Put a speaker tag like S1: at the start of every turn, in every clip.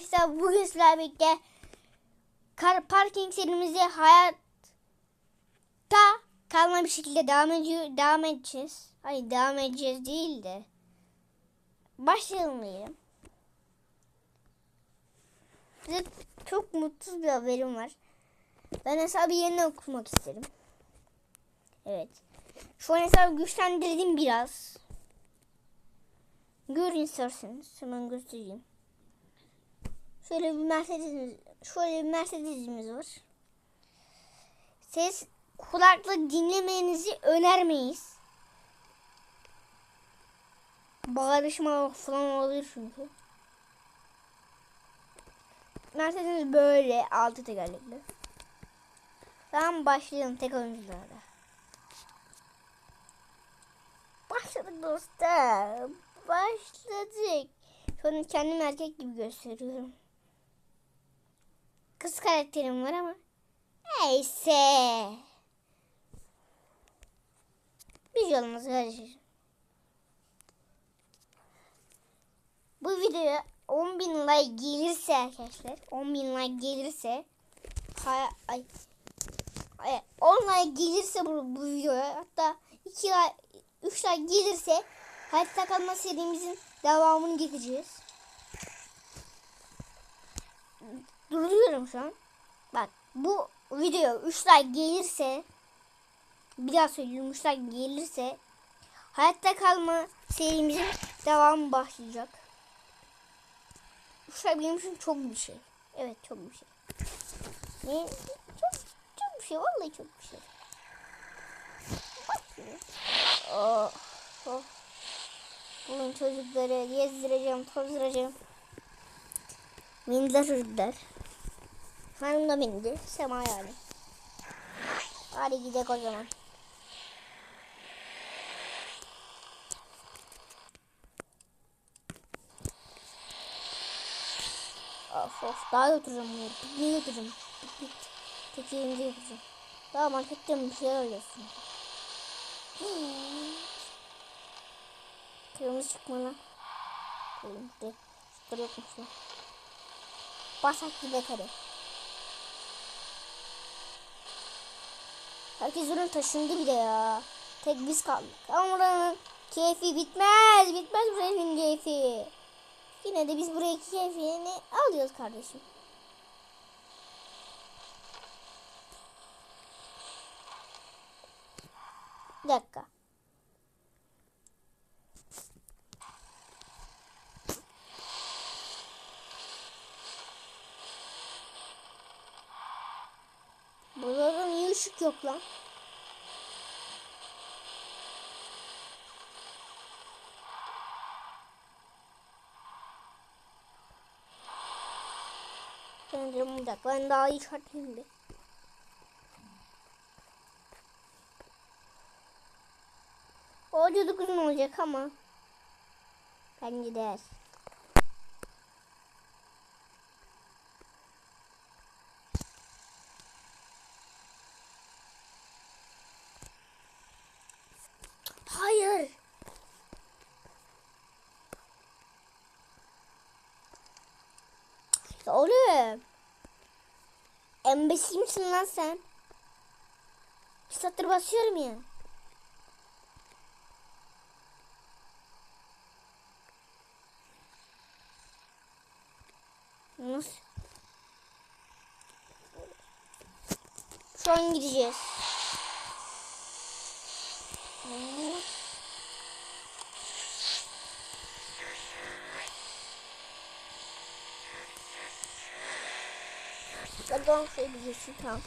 S1: Arkadaşlar bugün sizlerle birlikte kar parking serimizi hayatta kalma bir şekilde devam ediyor devam edeceğiz. Hayır devam edeceğiz değil de başlayalım diyelim. Size çok mutsuz bir haberim var. Ben hesabı yeniden okumak isterim. Evet. Şu an hesabı güçlendirdim biraz. Görün isterseniz. Hemen göstereyim. Şöyle bir Mercedes'imiz, şöyle bir Mercedes'imiz var. Ses kulaklık dinlemenizi önermeyiz. Bağırışma falan olabilir çünkü. Mercedes böyle altı tekerlekli. Tamam başlayalım tek oyuncularda. Başladık dostum. Başladık. An kendimi erkek gibi gösteriyorum. Kız karakterim var ama. Neyse. Şey olmaz kardeşim. Bu videoya 10 bin like gelirse arkadaşlar 10 bin like gelirse ay, ay, 10 like gelirse bu, bu videoya hatta 2 like 3 like gelirse hayatta kalma serimizin devamını getireceğiz. Duruyorum şu an. Bak bu video 3 like gelirse bir daha söylüyorum 3 like gelirse hayatta kalma serimizin devamı başlayacak. 3 like benim için çok bir şey. Evet çok bir şey. Ne? Çok, çok bir şey. Vallahi çok bir şey. Oh, oh. Bugün çocukları gezdireceğim, tozduracağım. Mindiler çocuklar. Hanım da bindi. Sema yani. Hadi gidelim o zaman. Of of daha götüreceğim bunu. Pikniğe götüreceğim. Piknik. Tekiyemize götüreceğim. Daha marketten bir şeyler alıyorsun. Kırmızı çıkma lan. Kırmızı. Şurada yokmuş. Basak gibi kare. Herkes onun taşındı bile ya. Tek biz kaldık. Ama buranın keyfi bitmez. Bitmez buranın keyfi. Yine de biz buraya keyfini alıyoruz kardeşim. Bir dakika. Burada niye ışık yok lan? Ben de bir dakika ben daha iyi çıkartayım bir. O çocuk uzun olacak ama. Bence de. Hayır. Ya oğlum. Embesil misin lan sen? Satır basıyorum ya. Nasıl? Şu an gideceğiz. Pardon söyleyebilirsin tamam.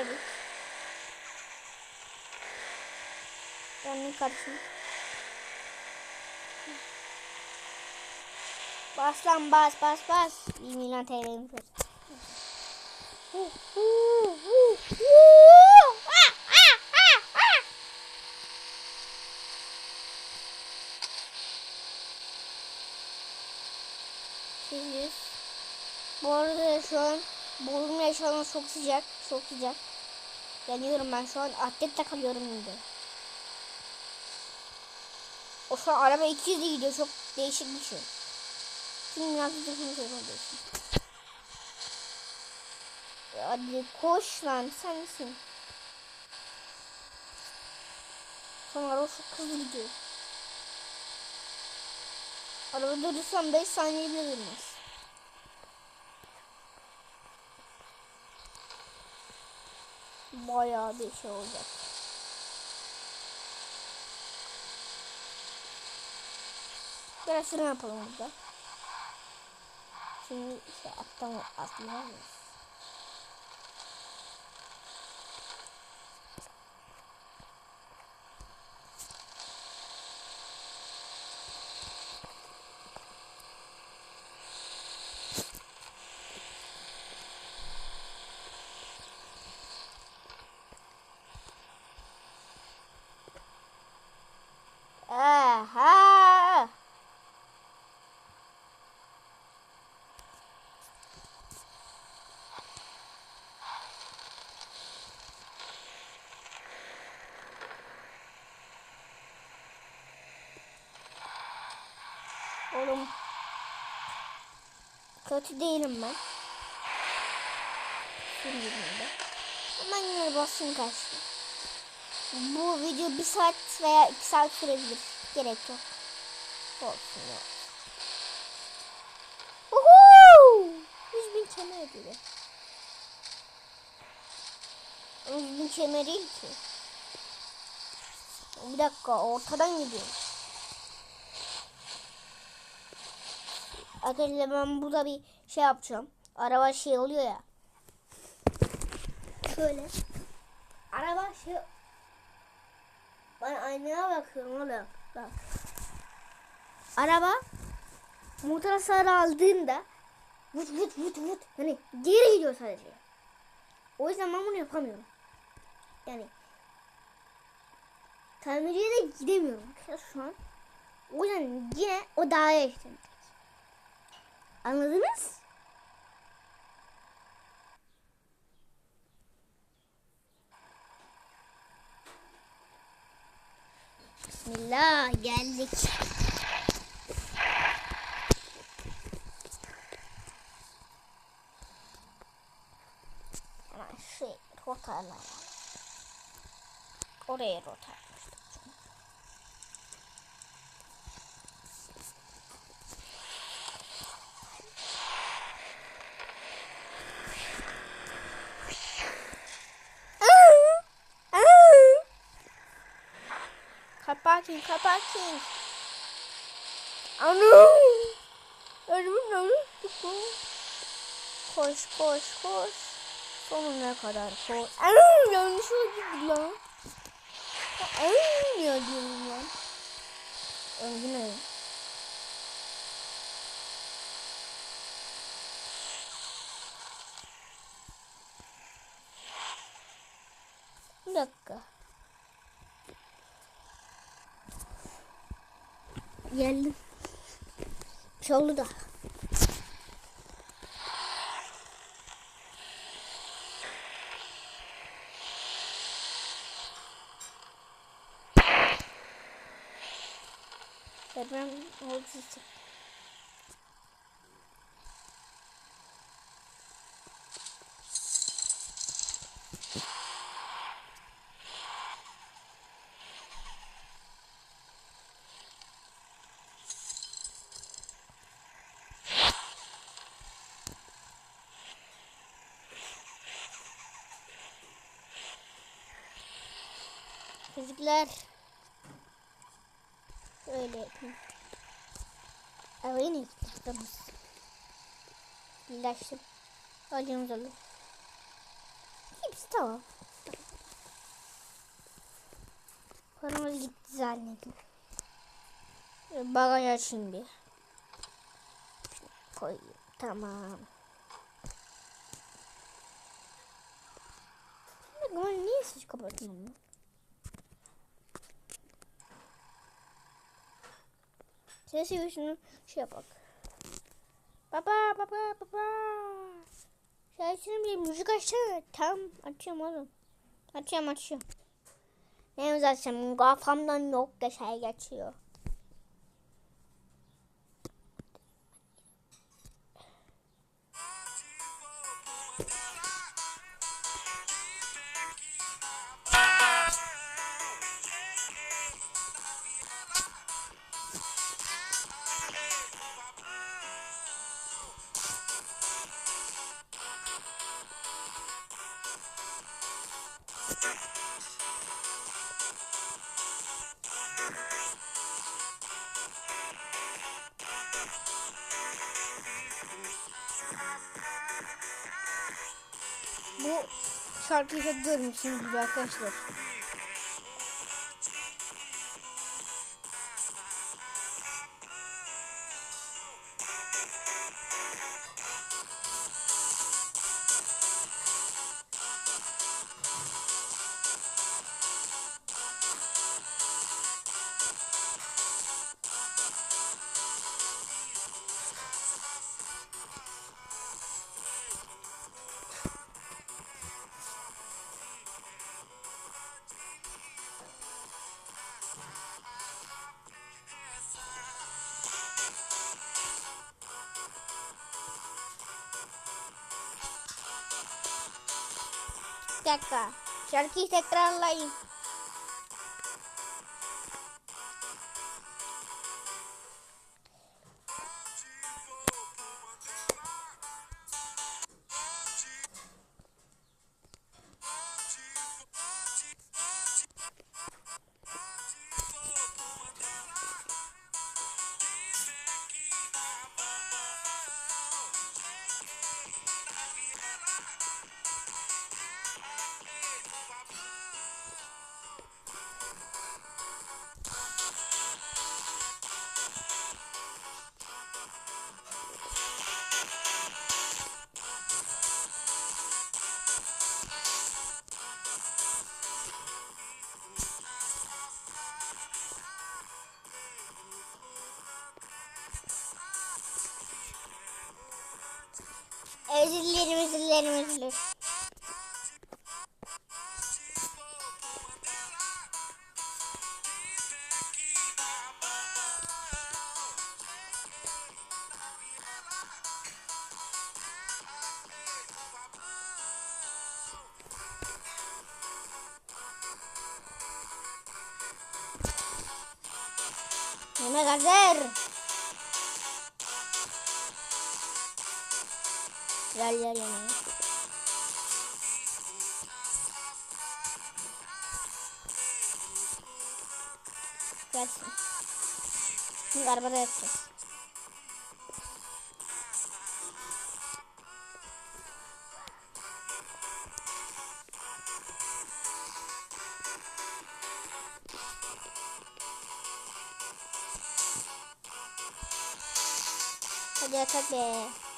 S1: Verdik. Ben karşım. Bas lan bas bas bas. 1 milyon TL'miz var. Bu arada şu an Bodrum yaşamı çok sıcak. Çok sıcak. Yanıyorum ben şu an atlet takılıyorum şimdi. O şu an araba 200'e gidiyor. Çok değişik bir şey. Şimdi da şunu söyleyeyim. Hadi koş lan sen misin? Sonra araba çok hızlı gidiyor. Araba durursam 5 saniye bile durmaz. Bayağı bir şey olacak. Biraz sıra yapalım burada. Şimdi işte attan atlayalım. Oğlum. Kötü değilim ben. Şimdi de. Hemen yine basın kaçtı. Bu video bir saat veya iki saat sürebilir. Gerek yok. Olsun ya. Uhu! 100 bin kemer ödülü. 100 bin kemer değil ki. Bir dakika ortadan gidiyor. Arkadaşlar ben burada bir şey yapacağım. Araba şey oluyor ya. Şöyle. Araba şey ben aynaya bakıyorum oğlum. Bak. Araba motor hasarı aldığında vut vut vut vut hani geri gidiyor sadece. O yüzden ben bunu yapamıyorum. Yani tamirciye de gidemiyorum şu an. O yüzden yine o dağa geçtim. Anladınız? Bismillah geldik. Hemen şey rotarlayalım. Oraya rotarlayalım. Kapakin, kapakin. Anu. Ölümün ölüm. Koş, koş, koş. Sonuna kadar koş. Anu, yanlış oldu lan. Anu, ya diyorum lan. Öldü ne? Bir dakika. Geldim. Bir şey oldu da. Deprem oldu işte. Çocuklar. Öyle yapayım. Arabayı ne tutmuşuz? İlaçtım. Acımız olur. Hiç Tamam. Paramız gitti zannediyorum. Bagaj açayım bir. Koyayım. Tamam. Ama niye siz kapatın Sesi şunu şey yapak. Baba baba baba. Şarkının bir müzik açsana. Tamam açıyorum oğlum. Açıyorum açıyorum. Benim zaten kafamdan yok da şey geçiyor. Şarkıyı hep görmüşsünüzdür arkadaşlar. Dakika. Şarkıyı tekrarlayın. Özür dilerim, özür dilerim, özür dilerim. Yemek hazır. Gel gel yemeğe. Gelsin. Şimdi arabada yapacağız. Hadi yatak be.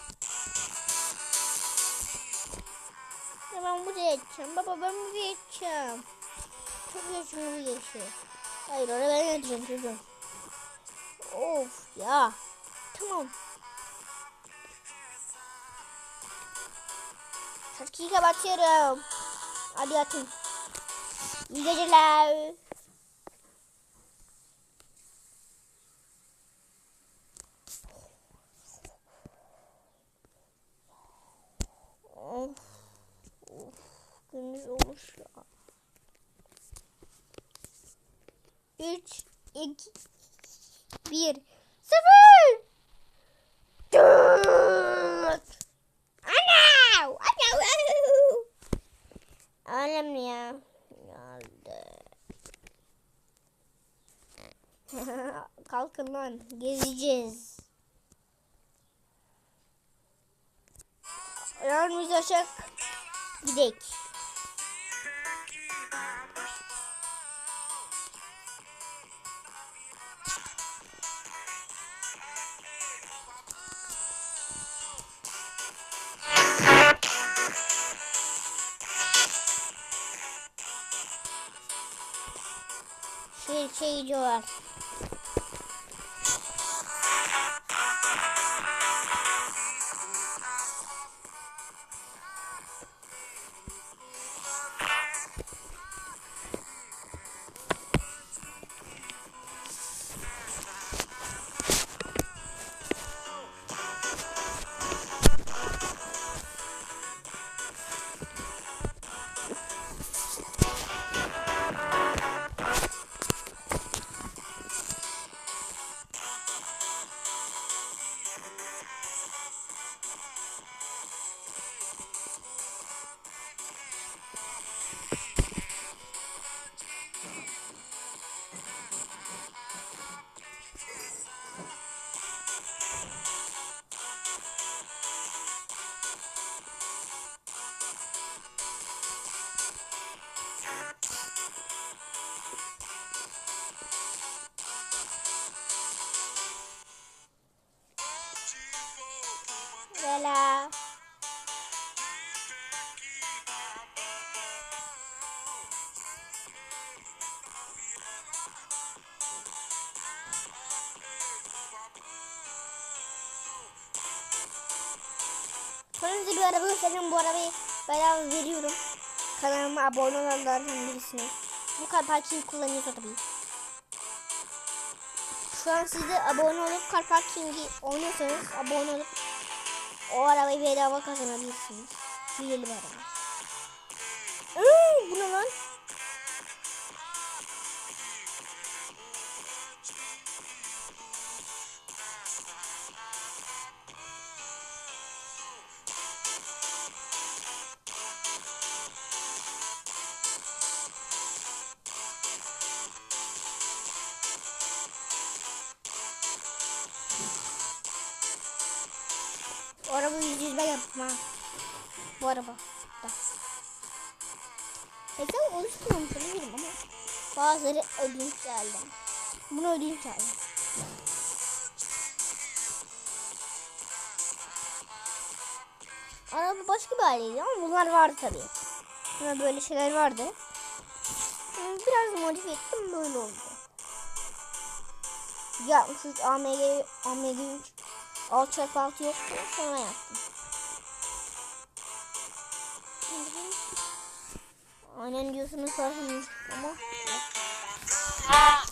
S1: Ben buraya yatacağım. Baba ben buraya yatacağım. Çok yaşım buraya geçiyor. Hayır oraya ben yatacağım çocuğum. Of ya. Tamam. Şarkıyı kapatıyorum. Hadi yatın. İyi geceler. Of. Gündüz olmuş ya. 3, 2, 1, 0. Dört. Ana! Ana! Annem ya. Geldi. Kalkın lan. Gezeceğiz. Ayağımızı aşağı gidek. Şey gidiyorlar. Sonra size bir araba göstereceğim. Bu arabayı bedava veriyorum. Kanalıma abone olanlardan birisine. Bu kadar parking kullanıyorsa tabii. Şu an siz abone olup car parking'i oynuyorsanız abone olup o arabayı bedava kazanabilirsiniz. Hileli bir. Bazıları ödünç geldi. Bunu ödünç geldi. Araba başka bir haliydi ama bunlar vardı tabii. Buna böyle şeyler vardı. Yani Biraz modifiye ettim böyle oldu. 63 AMG AMG 3 6 çarpı 6 yoktu sonra yaptım. Aynen diyorsunuz sorun ama Benim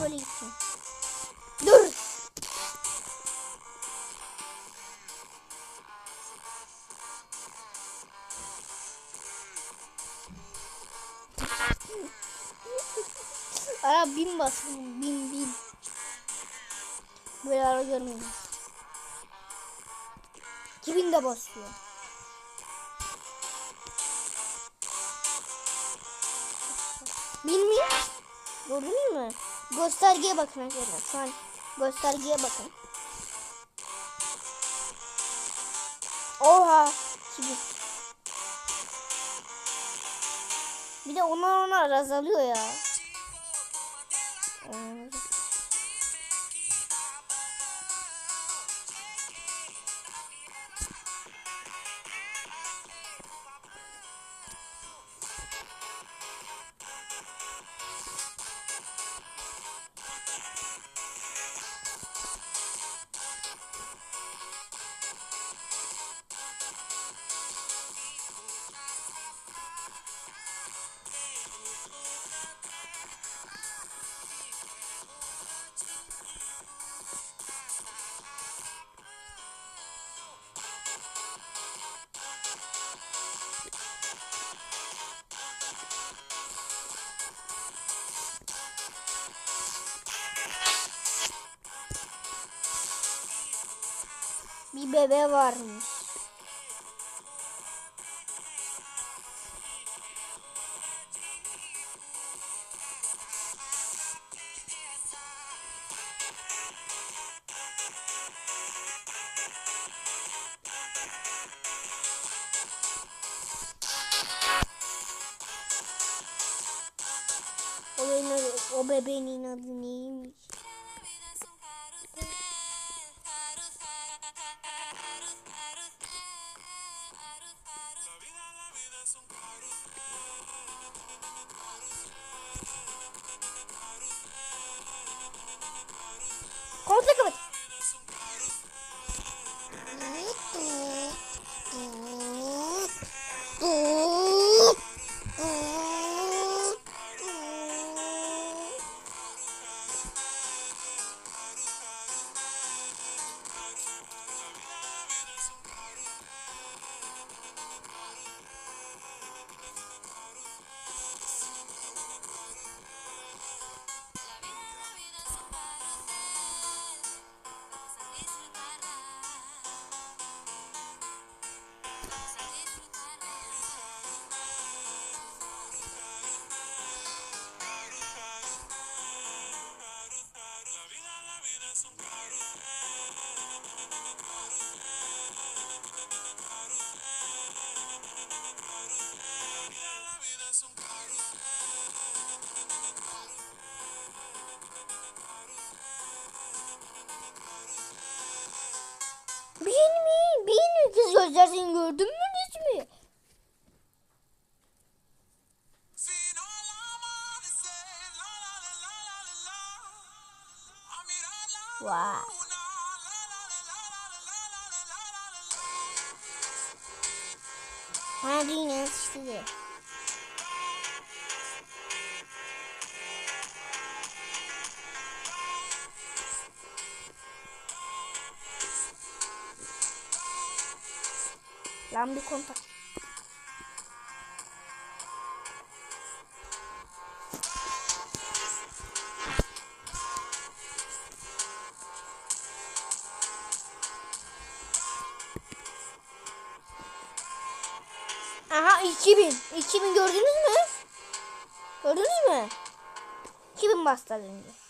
S1: Bu bin basın bin bin. Böyle ara görmedim. 2000 de basıyor. Bin mi? Gördünüz mü? Göstergeye bakın arkadaşlar. Şu an göstergeye bakın. Oha. Şimdi. Bir de onlar onlar azalıyor ya. 嗯 bebê varmış. O bebeğin de neymiş?
S2: Wow.
S1: Bana dünya yetiştirdi. Lan bir kontak. 2000. 2000 gördünüz mü? Gördünüz mü? 2000 bastı önce.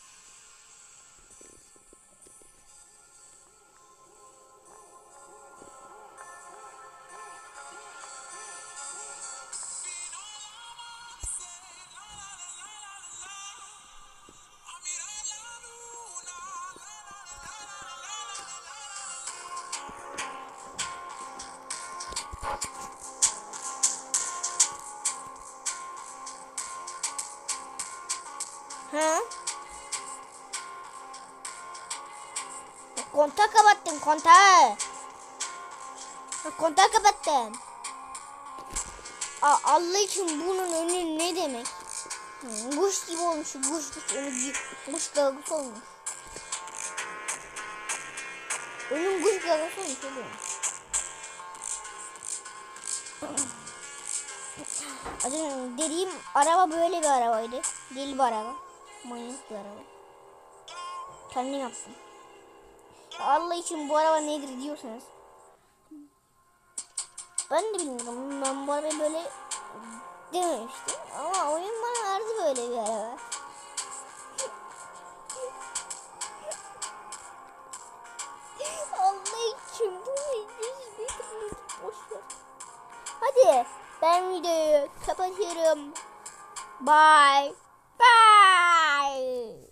S1: Olmuş. Kuş kuş gi- kuş gagası olmuş. Önüm kuş gagası olmuş oğlum. Az dediğim araba böyle bir arabaydı. Deli bir araba. Manyak bir araba. Kendim yaptım. Allah için bu araba nedir diyorsanız. Ben de bilmiyorum. Ben bu arabayı böyle dememiştim. Ama oyun bana verdi böyle bir araba. Then we do triple hit him. Bye. Bye.